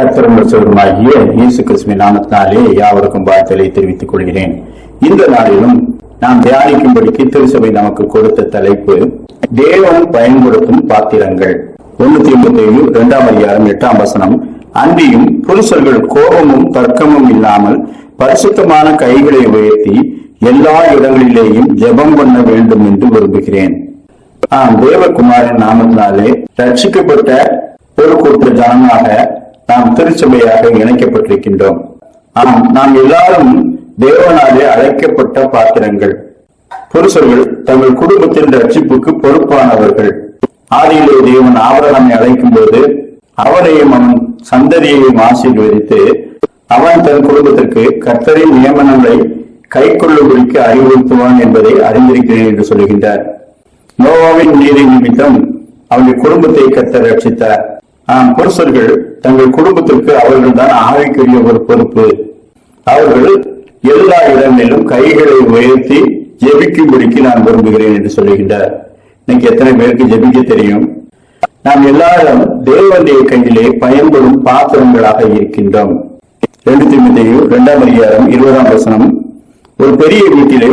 கர்த்தரும் சொல்லுமாகிய இயேசு கிறிஸ்துவின் நாமத்தினாலே யாவருக்கும் வாழ்த்தலை தெரிவித்துக் கொள்கிறேன். இந்த நாளிலும் நாம் தியானிக்கும்படிக்கு திருச்சபை நமக்கு கொடுத்த தலைப்பு தேவன் பயன்படுத்தும் பாத்திரங்கள். ஒன்னு ஏழு இரண்டாம் அதிகாரம் எட்டாம் வசனம். அன்றியும் புருஷர்கள் கோபமும் தர்க்கமும் இல்லாமல் பரிசுத்தமான கைகளை உயர்த்தி எல்லா இடங்களிலேயும் ஜெபம் பண்ண வேண்டும் என்று விரும்புகிறேன். ஆம் தேவகுமாரின் நாமத்தினாலே ரட்சிக்கப்பட்ட ஒரு கூட்ட ஜனமாக நாம் திருச்சபையாக இணைக்கப்பட்டிருக்கின்றோம். ஆம் நாம் எல்லாரும் தேவனாலே அழைக்கப்பட்ட பாத்திரங்கள். புருஷர்கள் தங்கள் குடும்பத்தின் ரட்சிப்புக்கு பொறுப்பானவர்கள். ஆதியிலே தேவன் ஆபரகமை அழைக்கும் போது அவரையும் அவன் சந்ததியையும் ஆசீர்வதித்து அவன் தன் குடும்பத்திற்கு கர்த்தரின் நியமனங்களை கை கொள்ளும்படிக்கு அறிவுறுத்துவான் என்பதை அறிந்திருக்கிறேன் என்று சொல்கின்றார் நோவாவின் நீதி நிமித்தம் அவனுடைய குடும்பத்தை கத்தர் ரட்சித்தார். ஆம் புருஷர்கள் தங்கள் குடும்பத்திற்கு அவர்கள் தான் ஆவிக்குரிய ஒரு பொறுப்பு. அவர்கள் எல்லா இடங்களிலும் கைகளை உயர்த்தி ஜெபிக்கும்படிக்கு நான் விரும்புகிறேன் என்று சொல்லுகின்றார். இன்னைக்கு எத்தனை பேருக்கு ஜெபிக்க தெரியும்? நாம் எல்லாரும் தேவனுடைய கையிலே பயன்படும் பாத்திரங்களாக இருக்கின்றோம். ரெண்டு திமுத்தையும் இரண்டாம் அதிகாரம் இருபதாம் வசனம். ஒரு பெரிய வீட்டிலே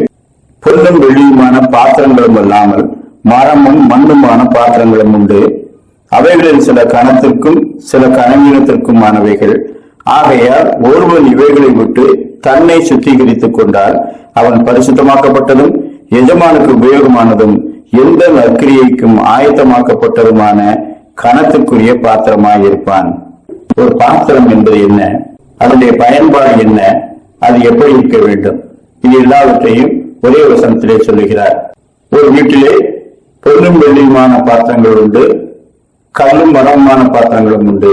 பொருளும் வெளியுமான பாத்திரங்களும் அல்லாமல் மரமும் மண்ணுமான பாத்திரங்களும் உண்டு. அவைகளில் சில கணத்திற்கும் சில கணவீனத்திற்குமானவைகள். ஆகையால் ஒருவன் இவைகளை விட்டு தன்னை சுத்திகரித்துக் கொண்டால் அவன் பரிசுத்தமாக்கப்பட்டதும் எஜமானுக்கு உபயோகமானதும் எந்த நற்கிரியைக்கும் ஆயத்தமாக்கப்பட்டதுமான கணத்துக்குரிய பாத்திரமாய் இருப்பான் ஒரு பாத்திரம் என்பது என்ன? அதனுடைய பயன்பாடு என்ன? அது எப்படி இருக்க வேண்டும்? இது எல்லாவற்றையும் ஒரே வசனத்திலே சொல்லுகிறார். ஒரு வீட்டிலே பொன்னும் வெள்ளியுமான பாத்திரங்கள் உண்டு. கல்லும் மரமான பாத்திரங்களும் உண்டு.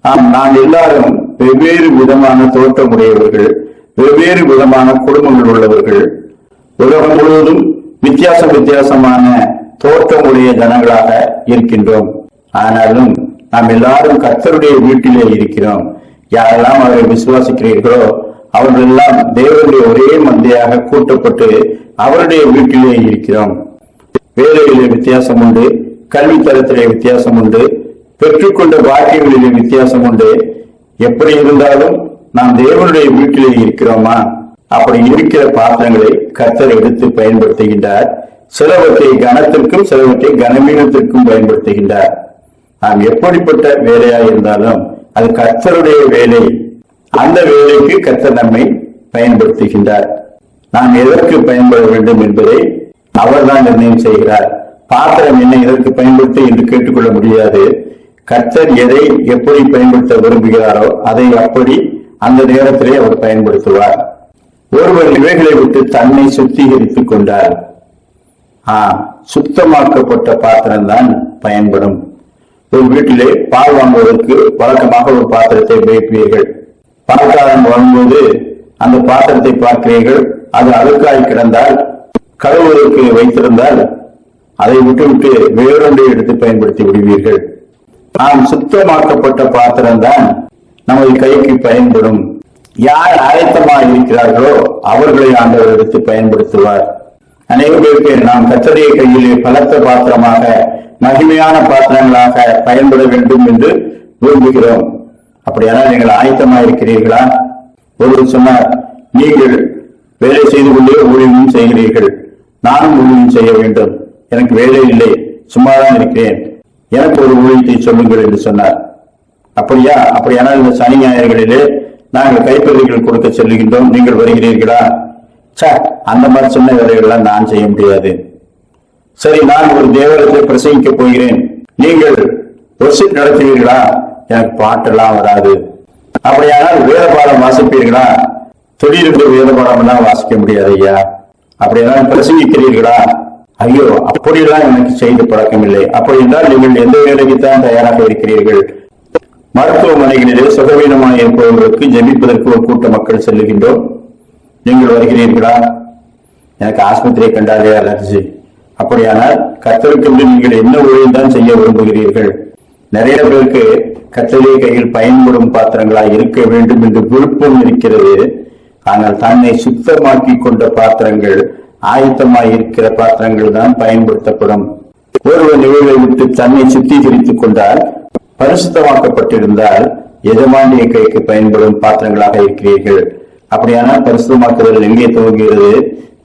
ஆம் நாம் எல்லாரும் வெவ்வேறு விதமான தோற்றமுடையவர்கள் வெவ்வேறு விதமான குடும்பங்கள் உள்ளவர்கள். உலகம் முழுவதும் வித்தியாச வித்தியாசமான தோற்றமுடைய ஜனங்களாக இருக்கின்றோம். ஆனாலும் நாம் எல்லாரும் கர்த்தருடைய வீட்டிலே இருக்கிறோம். யாரெல்லாம் அவரை விசுவாசிக்கிறீர்களோ அவர்கள் எல்லாம் தேவனுடைய ஒரே மந்தையாக கூட்டப்பட்டு அவருடைய வீட்டிலே இருக்கிறோம். வேலையிலே வித்தியாசம் உண்டு. கல்வி தரத்திலே வித்தியாசம் உண்டு பெற்றுக்கொண்ட பாக்கியங்களிலே வித்தியாசம் உண்டு எப்படி இருந்தாலும் நாம் தேவனுடைய வீட்டிலே இருக்கிறோமா? அப்படி இருக்கிற பாத்திரங்களை கத்தர் எடுத்து பயன்படுத்துகின்றார். சிலவற்றை கனத்திற்கும் சிலவற்றை கனவீனத்திற்கும் பயன்படுத்துகின்றார். நாம் எப்படிப்பட்ட வேலையா இருந்தாலும் அது கத்தருடைய வேலை. அந்த வேலைக்கு கத்தர் நம்மை பயன்படுத்துகின்றார். நாம் எதற்கு பயன்பட வேண்டும் என்பதை அவர்தான் நிர்ணயம் செய்கிறார். பாத்திரம் என்ன எதற்கு பயன்படுத்த என்று கேட்டுக்கொள்ள முடியாது. கர்த்தர் எதை எப்படி பயன்படுத்த விரும்புகிறாரோ அதை அப்படி அந்த நேரத்திலே அவர் பயன்படுத்துவார். ஒருவர் இவைகளை விட்டு தன்னை சுத்திகரித்துக் கொண்டார். ஆ சுத்தமாக்கப்பட்ட பாத்திரம் தான் பயன்படும். ஒரு வீட்டிலே பால் வாங்குவதற்கு வழக்கமாக ஒரு பாத்திரத்தை உபயோகிப்பீர்கள் பால்காரன் வாங்கும்போது அந்த பாத்திரத்தை பார்க்கிறீர்கள். அது அழுக்காய் கிடந்தால் கழுவுவதற்கு வைத்திருந்தால் அதை விட்டுவிட்டு வேறொன்றை எடுத்து பயன்படுத்தி விடுவீர்கள். நாம் சுத்தமாக்கப்பட்ட பாத்திரம் தான் நமது கைக்கு பயன்படும். யார் ஆயத்தமாக இருக்கிறார்களோ அவர்களை ஆண்டவர் எடுத்து பயன்படுத்துவார். அனைவருக்கு நாம் கத்தடைய கையிலே பலத்த பாத்திரமாக மகிமையான பாத்திரங்களாக பயன்பட வேண்டும் என்று விரும்புகிறோம். அப்படியானால் நீங்கள் ஆயத்தமாக இருக்கிறீர்களா? ஒருவர் சொன்னார் நீங்கள் வேலை செய்து கொண்டே ஊழியமும் செய்கிறீர்கள். நானும் ஊழியம் செய்ய வேண்டும். எனக்கு வேலை இல்லை சும்மாதான் இருக்கிறேன். எனக்கு ஒரு ஊழியத்தை சொல்லுங்கள் என்று சொன்னார். அப்படியா? அப்படியானால் இந்த சனி ஞாயிறுகளிலே நாங்கள் கைப்பதிகள் கொடுக்க செல்லுகின்றோம். நீங்கள் வருகிறீர்களா? சே அந்த மாதிரி சொன்ன வேலைகள்லாம் நான் செய்ய முடியாது. சரி நான் ஒரு தேவாலயத்தை பிரசங்கிக்க போகிறேன். நீங்கள் ஒர்ஷிப் நடத்துவீர்களா? எனக்கு பாட்டெல்லாம் வராது. அப்படியானால் வேத பாடம் வாசிப்பீர்களா? திடீரென்று வேத பாடம் எல்லாம் வாசிக்க முடியாது ஐயா. அப்படியானால் பிரசங்கிக்கிறீர்களா? ஐயோ அப்படியெல்லாம் எனக்கு செய்து பழக்கம் இல்லை அப்படி என்றால் நீங்கள் எந்த வேலைக்கு தான் தயாராக இருக்கிறீர்கள்? மருத்துவமனைகளிலே சுகவீனமாக இருப்பவர்களுக்கு ஜெபிப்பதற்கு ஒரு கூட்ட மக்கள் செல்லுகின்றோம். நீங்கள் வருகிறீர்களா? எனக்கு ஆஸ்பத்திரியை கண்டாலே அலர்ஜி. அப்படியானால் கத்தருக்கு நீங்கள் என்ன ஊழியம் தான் செய்ய விரும்புகிறீர்கள்? நிறைய பேருக்கு கத்தரிய கையில் பயன்படும் பாத்திரங்களாய் இருக்க வேண்டும் என்று விருப்பம் இருக்கிறது. ஆனால் தன்னை சுத்தமாக்கி கொண்ட பாத்திரங்கள் ஆயத்தமாய் இருக்கிற பாத்திரங்கள் தான் பயன்படுத்தப்படும். ஒருவர் நிகழ்வை விட்டு தன்னை சுத்திகரித்துக் கொண்டால் பரிசுத்தமாக்கப்பட்டிருந்தால் எஜமானிய கைக்கு பயன்படும் பாத்திரங்களாக இருக்கிறீர்கள். அப்படியானால் பரிசுத்தமாக்குதல் எங்கே துவங்குகிறது?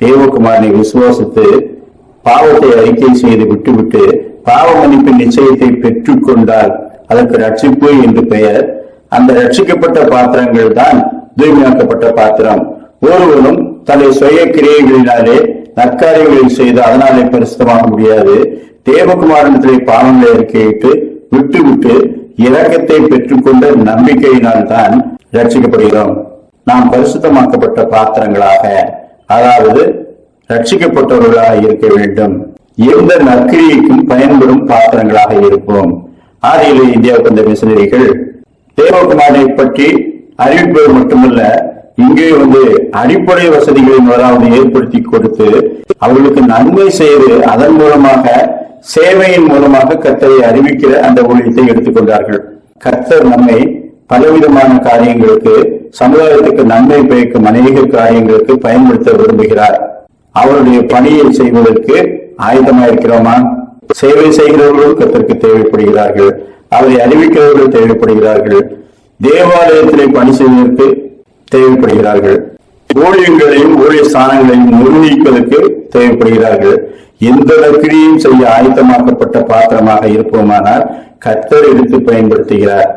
தேவகுமாரனை விசுவாசித்து பாவத்தை அறிக்கை செய்து விட்டுவிட்டு பாவ மன்னிப்பின் நிச்சயத்தை பெற்றுக்கொண்டால் அதற்கு ரட்சிப்பு என்று பெயர். அந்த ரட்சிக்கப்பட்ட பாத்திரங்கள் தான் தூய்மையாக்கப்பட்ட பாத்திரம். ஒருவனும் தன்னை சுய கிரியைகளினாலே நற்காரியங்களில் செய்து அதனாலே பரிசுத்தமாக முடியாது. தேவகுமாரனத்திலே பாவங்களை அறிக்கையிட்டு விட்டு விட்டு இலக்கத்தை பெற்றுக்கொண்ட நம்பிக்கையினால் தான் ரட்சிக்கப்படுகிறோம் நாம் பரிசுத்தமாக்கப்பட்ட பாத்திரங்களாக அதாவது ரட்சிக்கப்பட்டவர்களாக இருக்க வேண்டும். எந்த நற்கிரியைக்கும் பயன்படும் பாத்திரங்களாக இருப்போம். ஆதியிலே இந்தியாவுக்கு வந்த மிஷினரிகள் தேவகுமாரை பற்றி அறிவிப்பது மட்டுமல்ல இங்கே வந்து அடிப்படை வசதிகளை முதலாவது ஏற்படுத்தி கொடுத்து அவர்களுக்கு நன்மை செய்து அதன் மூலமாக சேவையின் மூலமாக கர்த்தரை அறிவிக்கிற அந்த ஊழியத்தை எடுத்துக்கொண்டார்கள் கர்த்தர் நம்மை பலவிதமான காரியங்களுக்கு சமுதாயத்துக்கு நன்மை பயக்கும் அநேக காரியங்களுக்கு பயன்படுத்த விரும்புகிறார். அவருடைய பணியை செய்வதற்கு ஆயுதமாயிருக்கிறோமா சேவை செய்கிறவர்களும் கத்திற்கு தேவைப்படுகிறார்கள். அவரை அறிவிக்கிறவர்கள் தேவைப்படுகிறார்கள். தேவாலயத்திலே பணி செய்வதற்கு தேவைப்படுகிறார்கள். ஊழியங்களையும் ஊழிய ஸ்தானங்களையும் நிர்ணயிப்பதற்கு தேவைப்படுகிறார்கள். எந்த நற்கிரியும் செய்ய ஆயத்தமாக்கப்பட்ட பாத்திரமாக இருப்போமானால் கர்த்தர் எடுத்து பயன்படுத்துகிறார்.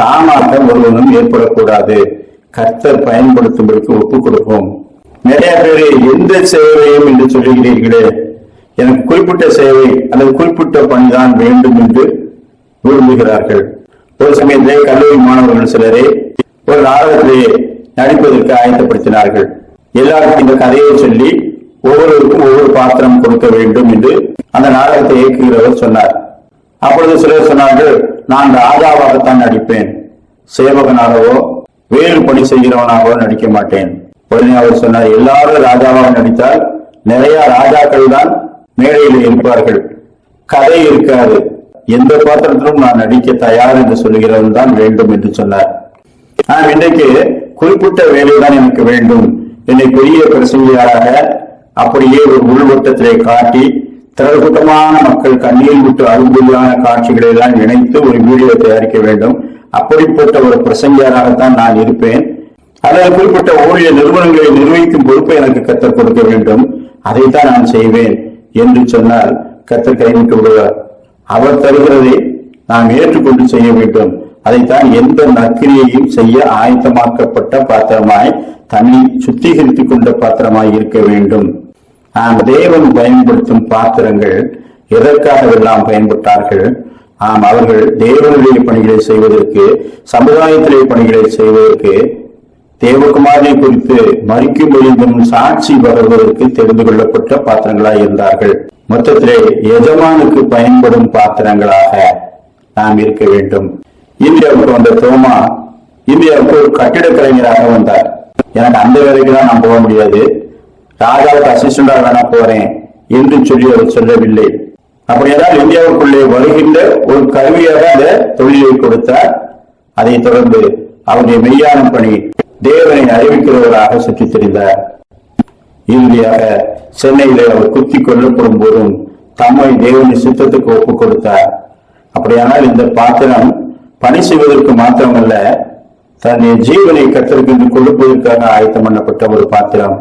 தாமாக ஒருவனும் ஏற்படக்கூடாது. கர்த்தர் பயன்படுத்தும்படிக்கு ஒப்புக் கொடுப்போம். நிறைய பேரு எந்த சேவையும் என்று சொல்லுகிறீர்களே? எனக்கு குறிப்பிட்ட சேவை அல்லது குறிப்பிட்ட பணிதான் வேண்டும் என்று விரும்புகிறார்கள். ஒரு சமயத்திலே கல்லூரி மாணவர்கள் சிலரே ஒரு நாடகத்திலே நடிப்பதற்கு ஆயத்தப்படுத்தினார்கள் எல்லாருக்கும் இந்த கதையை சொல்லி ஒவ்வொருவருக்கும் ஒவ்வொரு பாத்திரம் கொடுக்க வேண்டும் என்று அந்த நாடகத்தை இயக்குகிறவர் சொன்னார். அப்பொழுது சிலர் சொன்னார்கள் நான் ராஜாவாகத்தான் நடிப்பேன். சேவகனாகவோ வேறு பணி செய்கிறவனாகவோ நடிக்க மாட்டேன். உடனே அவர் சொன்னார் எல்லாரும் ராஜாவாக நடித்தால் நிறைய ராஜாக்கள் தான் மேடையில் இருப்பார்கள். கதை இருக்காது. எந்த பாத்திரத்திலும் நான் நடிக்க தயார் என்று சொல்லுகிறவன் தான் வேண்டும் என்று சொன்னார். நான் இன்றைக்கு குறிப்பிட்ட வேலைதான் எனக்கு வேண்டும். என்னை பெரிய பிரசங்கியாராக அப்படியே ஒரு உள்வட்டத்திலே காட்டி திரள் மக்கள் கண்ணீர் விட்டு அரும்படியான காட்சிகளை எல்லாம் இணைத்து ஒரு வீடியோ தயாரிக்க வேண்டும். அப்படிப்பட்ட ஒரு பிரசங்கியாராகத்தான் நான் இருப்பேன். அதில் குறிப்பிட்ட ஊழிய நிறுவனங்களை நிர்வகிக்கும் பொறுப்பை எனக்கு கத்தர் கொடுக்க வேண்டும். அதைத்தான் நான் செய்வேன் என்று சொன்னால் கத்தர் கைவிட்டு விடுவார். அவர் தருகிறதை நாம் ஏற்றுக்கொண்டு செய்ய வேண்டும். அதைத்தான் எந்த நற்கிரியையும் செய்ய ஆயத்தமாக்கப்பட்ட பாத்திரமாய் தன்னை சுத்திகரித்துக் கொண்ட பாத்திரமாய் இருக்க வேண்டும். ஆம் தேவன் பயன்படுத்தும் பாத்திரங்கள் எதற்காகவெல்லாம் பயன்பட்டார்கள்? ஆம் அவர்கள் தேவனுடைய பணிகளை செய்வதற்கு சமுதாயத்திலே பணிகளை செய்வதற்கு தேவகுமாரனை குறித்து மறிக்கும் பொழுதும் சாட்சி வருவதற்கு தெரிந்து கொள்ளப்பட்ட பாத்திரங்களாய் இருந்தார்கள். மொத்தத்திலே எஜமானுக்கு பயன்படும் பாத்திரங்களாக நாம் இருக்க வேண்டும். இந்தியாவுக்கு வந்த தோமா இந்தியாவுக்கு ஒரு கட்டிட கலைஞராக வந்தார். எனக்கு அந்த வேலைக்கு தான் நான் போக முடியாது. ராஜாவுக்கு அசிஸ்டண்டாக வேணா போறேன். என்று சொல்லி அவர் சொல்லவில்லை. அப்படியானால் இந்தியாவுக்குள்ளே வருகின்ற ஒரு கருவியாக அந்த தொழிலை கொடுத்தார். அதைத் தொடர்ந்து அவருடைய மெய்யான பணி தேவனை அறிவிக்கிறவராக சுற்றித் தெரிந்தார் இறுதியாக சென்னையிலே அவர் குத்தி கொல்லப்படும் போதும் தம்மை தேவனின் சித்தத்துக்கு ஒப்புக் கொடுத்தார். அப்படியானால் இந்த பாத்திரம் பணி செய்வதற்கு மாத்திரமல்ல தன்னுடைய ஜீவனை கத்தருக்கு கொடுப்பதற்காக ஆயத்தம் பண்ணப்பட்ட ஒரு பாத்திரம்.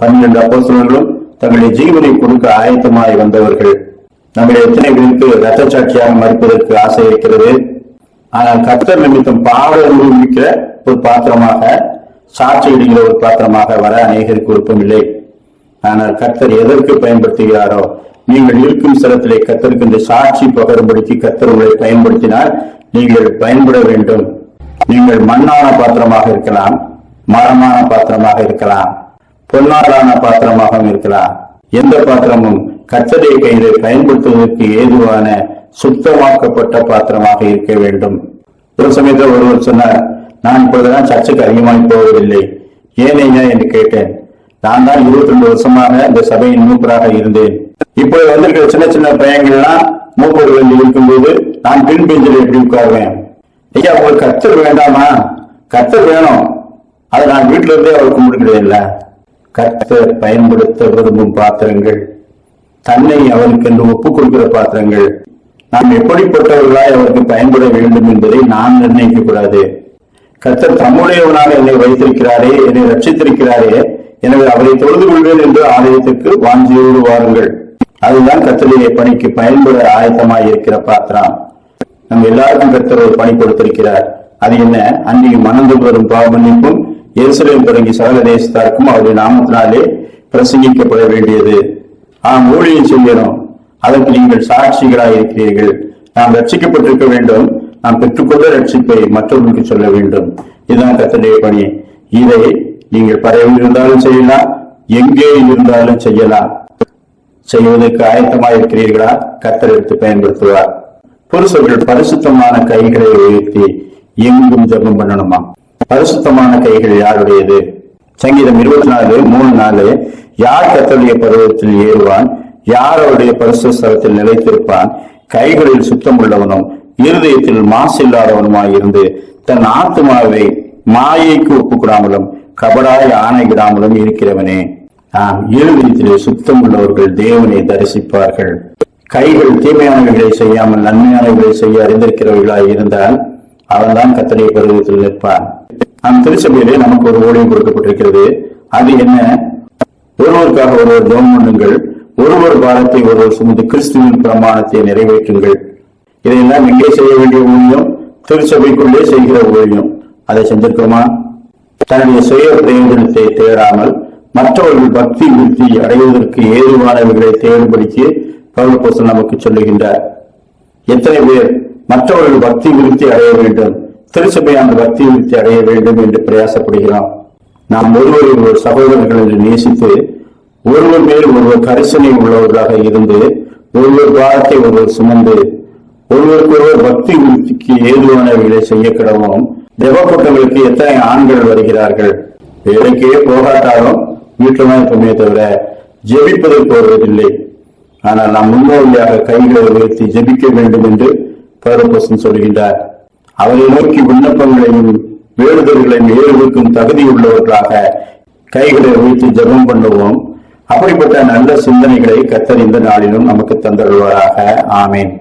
பன்னிரண்டு அப்போசலர்களும் தங்களுடைய ஜீவனை கொடுக்க ஆயத்தமாய் வந்தவர்கள். நம்முடைய எத்தனை பேருக்கு ரத்த சாட்சியாக மறுப்பதற்கு ஆசை இருக்கிறது. ஆனால் கர்த்தர் நிமித்தம் பாவ இருக்கிற ஒரு பாத்திரமாக சாட்சி இடுகிற ஒரு பாத்திரமாக வர அநேகருக்கு விருப்பமில்லை ஆனால் கர்த்தர் எதற்கு பயன்படுத்துகிறாரோ நீங்கள் இருக்கும் ஸ்தலத்திலே கத்தருக்கு இந்த சாட்சி பகரும்படிக்கு கத்தர் உங்களை பயன்படுத்தினால் நீங்கள் பயன்பட வேண்டும். நீங்கள் மண்ணான பாத்திரமாக இருக்கலாம் மரமான பாத்திரமாக இருக்கலாம் பொன்னாலான பாத்திரமாகவும் இருக்கலாம். எந்த பாத்திரமும் கச்சதை கயிறை பயன்படுத்துவதற்கு ஏதுவான சுத்தமாக்கப்பட்ட பாத்திரமாக இருக்க வேண்டும். ஒரு சமயத்தில் ஒருவர் சொன்னார் நான் இப்பொழுதெல்லாம் சர்ச்சுக்கு அதிகமாகி போவதில்லை. ஏனையா என்று கேட்டேன். நான் தான் இருபத்தி ரெண்டு வருஷமாக இந்த சபையின் மூப்பராக இருந்தேன். இப்போது வந்திருக்கிற சின்ன சின்ன பையங்கள்லாம் மூப்பர்கள் இருக்கும்போது நான் பின் பெஞ்சில் எப்படி உட்காருவேன்? ஐயா உங்களுக்கு கத்தர் வேண்டாமா? கத்தர் வேணும். அதை நான் வீட்டுல இருந்தே அவர் கும்பிடுகிறேன்ல. கத்தர் பயன்படுத்த விரும்பும் பாத்திரங்கள் தன்னை அவனுக்கு என்று ஒப்புக் கொடுக்கிற பாத்திரங்கள். நாம் எப்படிப்பட்டவர்களாய் அவருக்கு பயன்பட வேண்டும் என்பதை நாம் நிர்ணயிக்க கூடாது கத்தர் தம்முடையவனாக என்னை வைத்திருக்கிறாரே என்னை ரட்சித்திருக்கிறாரே எனவே அவரை தொழுது கொள்வேன் என்று ஆலயத்துக்கு வாஞ்சியோடு வாருங்கள். அதுதான் கத்தருடைய பணிக்கு பயன்பட ஆயத்தமாய் இருக்கிற பாத்திரம். நம்ம எல்லாருக்கும் கத்தர் ஒரு பணி கொடுத்திருக்கிறார். அது என்ன? அன்றைக்கு மணந்து வரும் பாவமன்னிப்பும் எருசலேம் தொடங்கி சகல தேசத்தாருக்கும் அவருடைய நாமத்தினாலே பிரசங்கிக்கப்பட வேண்டியது. ஆம் ஊழியம் செய்யணும் அதற்கு நீங்கள் சாட்சிகளாக இருக்கிறீர்கள். நாம் ரட்சிக்கப்பட்டிருக்க வேண்டும். நாம் பெற்றுக்கொண்ட ரட்சிப்பை மற்றவர்களுக்கு சொல்ல வேண்டும். இதுதான் கர்த்தருடைய பணி. இதை நீங்கள் பறவை இருந்தாலும் செய்யலாம் எங்கே இருந்தாலும் செய்யலாம். செய்வதற்கு ஆயத்தமாக இருக்கிறீர்களா எடுத்து பயன்படுத்துவார். புருஷர்கள் பரிசுத்தமான கைகளை உயர்த்தி எங்கும் ஜெபம் பண்ணணுமா? பரிசுத்தமான கைகள் யாருடையது? சங்கீதம் இருபத்தி நாலு மூணு நாலு யார் கத்தருடைய பருவத்தில் ஏறுவான்? யார் அவருடைய பரிசு ஸ்தலத்தில் நிலைத்திருப்பான்? கைகளில் சுத்தம் உள்ளவனும் இருதயத்தில் மாசு இல்லாதவனுமாய் இருந்து தன் ஆத்மாவை மாயைக்கு ஒப்புக்கூடாமலும் கபடாய் ஆணையிடாமலும் இருக்கிறவனே. ஆம் இருதயத்திலே சுத்தம் உள்ளவர்கள் தேவனை தரிசிப்பார்கள். கைகள் தீமையானவைகளை செய்யாமல் நன்மையானவைகளை செய்ய அறிந்திருக்கிறவர்களாய் இருந்தால் அவன்தான் கத்தனை பருவத்தில் நிற்பான். நம் திருச்சபையிலே நமக்கு ஒரு ஊழியம் கொடுக்கப்பட்டிருக்கிறது. அது என்ன? ஒருவருக்காக ஒருவர் ஜோம் பண்ணுங்கள். ஒருவர் பாரத்தை ஒருவர் சுமந்து கிறிஸ்துவின் பிரமாணத்தை நிறைவேற்றுங்கள். இதையெல்லாம் எங்கே செய்ய வேண்டிய ஊழியம் திருச்சபைக்குள்ளே செய்கிற ஊழியம். அதை செஞ்சிருக்கிறோமா தன்னுடைய சுய பிரயோஜனத்தை தேடாமல் மற்றவர்கள் பக்தி விருத்தி அடைவதற்கு ஏதுவானவர்களை தேவைப்படுத்தி பகவப்போசன் நமக்கு சொல்லுகின்றார். எத்தனை பேர் மற்றவர்கள் பக்தி விருத்தி அடைய வேண்டும் திருச்சபையான பக்தி விருத்தி அடைய வேண்டும் என்று பிரயாசப்படுகிறோம் நாம் ஒருவரை ஒரு சகோதரர்கள் என்று நேசித்து ஒருவர் மேல் ஒருவர் கரிசனை உள்ளவர்களாக இருந்து ஒருவர் பாரத்தை ஒருவர் சுமந்து ஒருவருக்கொருவர் பக்தி விருத்திக்கு ஏதுவானவைகளை செய்ய கிடவும். ஜெபக்கூட்டங்களுக்கு எத்தனை ஆண்கள் வருகிறார்கள்? வேலைக்கே போகாட்டாலும் வீட்டில் தான் இருப்போமே தவிர ஜெபிப்பதற்கு வருவதில்லை ஆனால் நாம் முன்னோடியாக கைகளை உயர்த்தி ஜெபிக்க வேண்டும் என்று பௌரபோசன் சொல்கின்றார் அவரை நோக்கி விண்ணப்பங்களையும் வேண்டுதல்களையும் ஏறுவதற்கும் தகுதி உள்ளவர்களாக கைகளை உயர்த்தி ஜெபம் பண்ணுவோம். அப்படிப்பட்ட நல்ல சிந்தனைகளை கத்தர் இந்த நாளிலும் நமக்கு தந்தருள்வாராக. ஆமேன்.